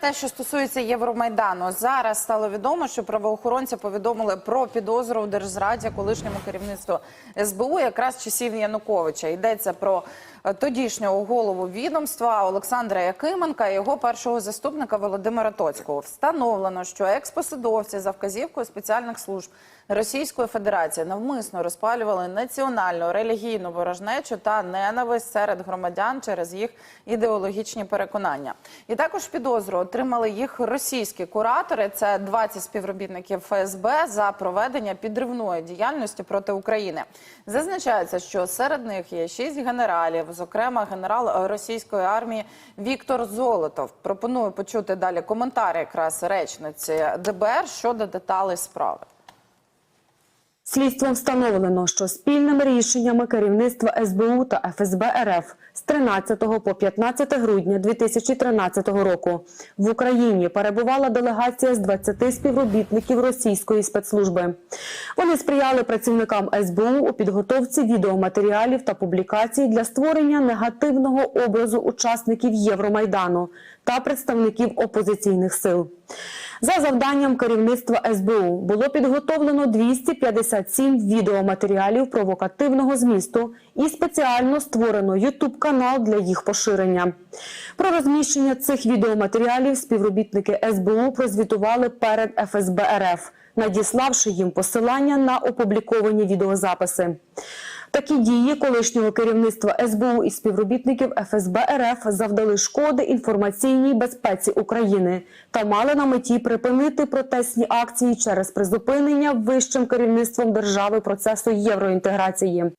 те, що стосується Євромайдану, зараз стало відомо, що правоохоронці повідомили про підозру в держзраді колишньому керівництву СБУ, якраз часів Януковича. Йдеться про е, тодішнього голову відомства Олександра Якименка і його першого заступника Володимира Тоцького. Встановлено, що експосадовці за вказівкою спеціальних служб Російської Федерації навмисно розпалювали національну релігійну ворожнечу та ненависть серед громадян через їх ідеологічні переконання. І також підозру отримали їх російські куратори. Це 20 співробітників ФСБ за проведення підривної діяльності проти України. Зазначається, що серед них є шість генералів, зокрема генерал російської армії Віктор Золотов. Пропоную почути далі коментар якраз речниці ДБР щодо деталей справи. Слідством встановлено, що спільними рішеннями керівництва СБУ та ФСБ РФ з 13 по 15 грудня 2013 року в Україні перебувала делегація з 20 співробітників російської спецслужби. Вони сприяли працівникам СБУ у підготовці відеоматеріалів та публікацій для створення негативного образу учасників Євромайдану та представників опозиційних сил. За завданням керівництва СБУ було підготовлено 257 відеоматеріалів провокативного змісту і спеціально створено youtube канал для їх поширення. Про розміщення цих відеоматеріалів співробітники СБУ прозвітували перед ФСБ РФ, надіславши їм посилання на опубліковані відеозаписи. Такі дії колишнього керівництва СБУ і співробітників ФСБ РФ завдали шкоди інформаційній безпеці України та мали на меті припинити протестні акції через призупинення вищим керівництвом держави процесу євроінтеграції.